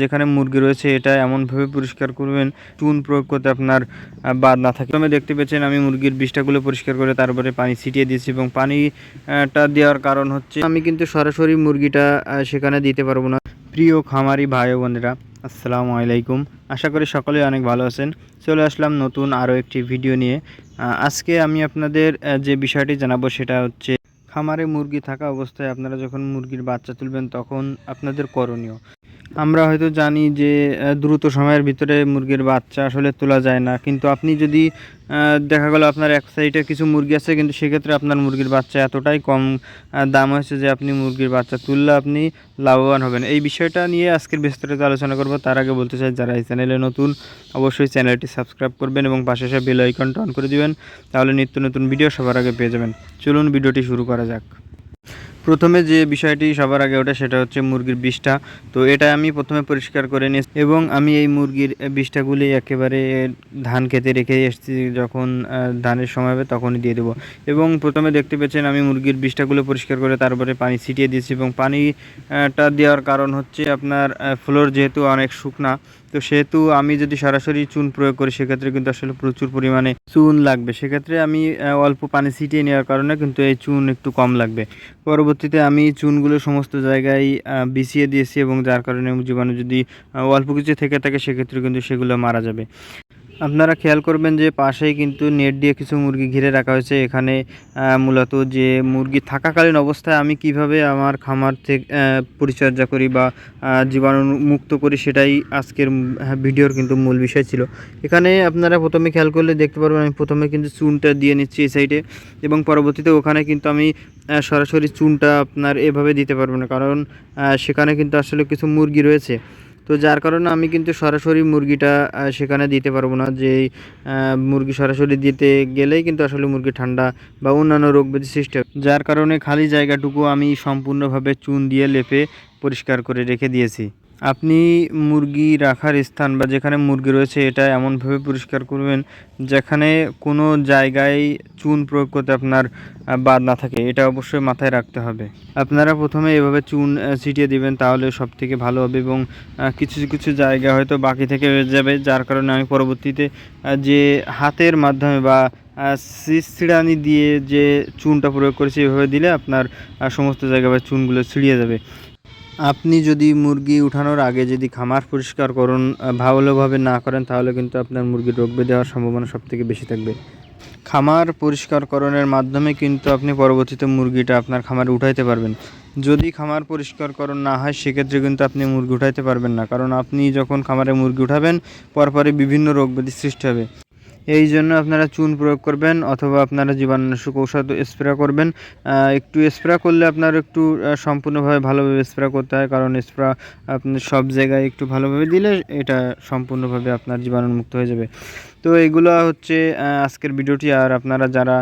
যেখানে মুরগি রয়েছে, এটা এমনভাবে পরিষ্কার করবেন, চুন প্রয়োগ করতে আপনার বাদ না থাকে। প্রথমে দেখতে পেয়েছেন আমি মুরগির বিষটাগুলো পরিষ্কার করে তারপরে পানি ছিটিয়ে দিয়েছি এবং পানিটা দেওয়ার কারণ হচ্ছে, আমি কিন্তু সরাসরি মুরগিটা সেখানে দিতে পারব না। প্রিয় খামারি ভাই বোনেরা, আসসালামু আলাইকুম। আশা করি সকলে অনেক ভালো আছেন। চলে আসলাম নতুন আরও একটি ভিডিও নিয়ে। আজকে আমি আপনাদের যে বিষয়টি জানাব সেটা হচ্ছে খামারে মুরগি থাকা অবস্থায় আপনারা যখন মুরগির বাচ্চা তুলবেন, তখন আপনাদের করণীয়। আমরা হয়তো জানি যে দ্রুত সময়ের ভিতরে মুরগির বাচ্চা আসলে তোলা যায় না। কিন্তু আপনি যদি দেখা গেলো আপনার এক সাইডে কিছু মুরগি আছে, কিন্তু সেক্ষেত্রে আপনার মুরগির বাচ্চা এতটাই কম দাম হয়েছে যে আপনি মুরগির বাচ্চা তুললে আপনি লাভবান হবেন। এই বিষয়টা নিয়ে আজকের বিস্তারিত আলোচনা করব। তার আগে বলতে চাই, যারা এই চ্যানেলে নতুন, অবশ্যই চ্যানেলটি সাবস্ক্রাইব করবেন এবং পাশে এসে বেল আইকনটা অন করে দিবেন, তাহলে নিত্য নতুন ভিডিও সবার আগে পেয়ে যাবেন। চলুন ভিডিওটি শুরু করা যাক। প্রথমে যে বিষয়টি সবার আগে ওঠে সেটা হচ্ছে মুরগির বিষটা। তো এটা আমি প্রথমে পরিষ্কার করে নিই এবং আমি এই মুরগির বিষটাগুলি একেবারে ধান খেতে রেখে এসেছি। যখন ধানের সময় হবে তখনই দিয়ে দেবো। এবং প্রথমে দেখতে পেয়েছেন আমি মুরগির বিষটাগুলো পরিষ্কার করে তারপরে পানি ছিটিয়ে দিয়েছি এবং পানিটা দেওয়ার কারণ হচ্ছে আপনার ফ্লোর যেহেতু অনেক শুকনা তো সেহেতু আমি যদি সরাসরি চুন প্রয়োগ করি, সেক্ষেত্রে কিন্তু আসলে প্রচুর পরিমাণে চুন লাগবে। সেক্ষেত্রে আমি অল্প পানি ছিটিয়ে নেওয়ার কারণে কিন্তু এই চুন একটু কম লাগবে। পরবর্তীতে আমি চুনগুলো সমস্ত জায়গায় বিছিয়ে দিয়েছি এবং যার কারণে জীবাণু যদি অল্প কিছু থেকে থাকে, সেক্ষেত্রে কিন্তু সেগুলো মারা যাবে। আপনারা খেয়াল করবেন যে পাশেই কিন্তু নেট দিয়ে কিছু মুরগি ঘিরে রাখা হয়েছে। এখানে মূলত যে মুরগি থাকাকালীন অবস্থায় আমি কীভাবে আমার খামার থেকে পরিচর্যা করি বা আহ, জীবাণু মুক্ত করি সেটাই আজকের হ্যাঁ, ভিডিওর কিন্তু মূল বিষয় ছিল। এখানে আপনারা প্রথমে খেয়াল করলে দেখতে পারবেন আমি প্রথমে কিন্তু চুনটা দিয়ে নিচ্ছি এই সাইডে এবং পরবর্তীতে ওখানে কিন্তু আমি সরাসরি চুনটা আপনার এভাবে দিতে পারব না। কারণ সেখানে কিন্তু আসলে কিছু মুরগি রয়েছে। তো যার কারণে আমি কিন্তু সরাসরি মুরগিটা সেখানে দিতে পারব না। যে মুরগি সরাসরি দিতে গেলেই কিন্তু আসলে মুরগি ঠান্ডা বা অন্যান্য রোগ ব্যাধি সৃষ্টি হবে যার কারণে খালি জায়গাটুকু আমি সম্পূর্ণভাবে চুন দিয়ে লেপে পরিষ্কার করে রেখে দিয়েছি। আপনি মুরগি রাখার স্থান বা যেখানে মুরগি রয়েছে এটা এমনভাবে পরিষ্কার করবেন যেখানে কোনো জায়গায় চুন প্রয়োগ করতে আপনার বাদ না থাকে। এটা অবশ্যই মাথায় রাখতে হবে। আপনারা প্রথমে এভাবে চুন ছিটিয়ে দিবেন, তাহলে সব থেকে ভালো হবে এবং কিছু কিছু জায়গা হয়তো বাকি থেকে যাবে, যার কারণে আমি পরবর্তীতে যে হাতের মাধ্যমে বা সিঁড়ানি দিয়ে যে চুনটা প্রয়োগ করেছি, এভাবে দিলে আপনার সমস্ত জায়গা বা চুনগুলো ছিঁড়িয়ে যাবে। আপনি যদি মুরগি উঠানোর আগে যদি খামার পরিষ্কার করুন ভালোভাবে না করেন, তাহলে কিন্তু আপনার মুরগির রোগ বেঁধে হওয়ার সম্ভাবনা সব থেকে বেশি থাকবে। খামার পরিষ্কারকরণের মাধ্যমে কিন্তু আপনি পরবর্তীতে মুরগিটা আপনার খামারে উঠাইতে পারবেন। যদি খামার পরিষ্কারকরণ না হয়, সেক্ষেত্রে কিন্তু আপনি মুরগি উঠাইতে পারবেন না, কারণ আপনি যখন খামারে মুরগি উঠাবেন, পরপরই বিভিন্ন রোগ সৃষ্টি হবে। এই জন্য আপনারা চুন প্রয়োগ করবেন অথবা আপনারা জীবাণুনাশক ঔষধ স্প্রে করবেন। একটু স্প্রে করলে আপনার একটু সম্পূর্ণভাবে ভালোভাবে স্প্রে করতে হয়, কারণ স্প্রে আপনি সব জায়গায় একটু ভালোভাবে দিলে এটা সম্পূর্ণভাবে আপনার জীবাণুমুক্ত হয়ে যাবে। তো এগুলো হচ্ছে আজকের ভিডিওটি। আর আপনারা যারা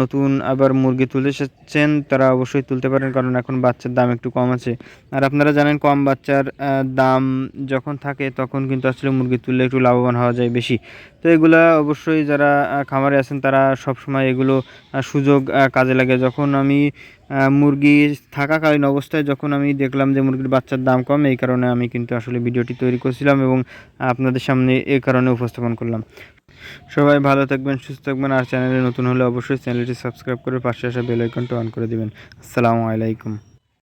নতুন আবার মুরগি তুলতে এসেছেন, তারা অবশ্যই তুলতে পারেন, কারণ এখন বাচ্চার দাম একটু কম আছে। আর আপনারা জানেন, কম বাচ্চার দাম যখন থাকে, তখন কিন্তু আসলে মুরগি তুললে একটু লাভবান হওয়া যায় বেশি। তো এগুলা অবশ্যই যারা খামারে আছেন, তারা সবসময় এগুলো সুযোগ কাজে লাগে। যখন আমি মুরগি থাকাকালীন অবস্থায় যখন আমি দেখলাম যে মুরগির বাচ্চার দাম কম, এই কারণে আমি কিন্তু আসলে ভিডিওটি তৈরি করছিলাম এবং আপনাদের সামনে এ কারণে উপস্থাপন করলাম। সবাই ভালো থাকবেন, সুস্থ থাকবেন, আর চ্যানেলে নতুন হলে অবশ্যই চ্যানেলটি সাবস্ক্রাইব করে পাশে আসা বেল আইকনটা অন করে দেবেন। আসসালামু আলাইকুম।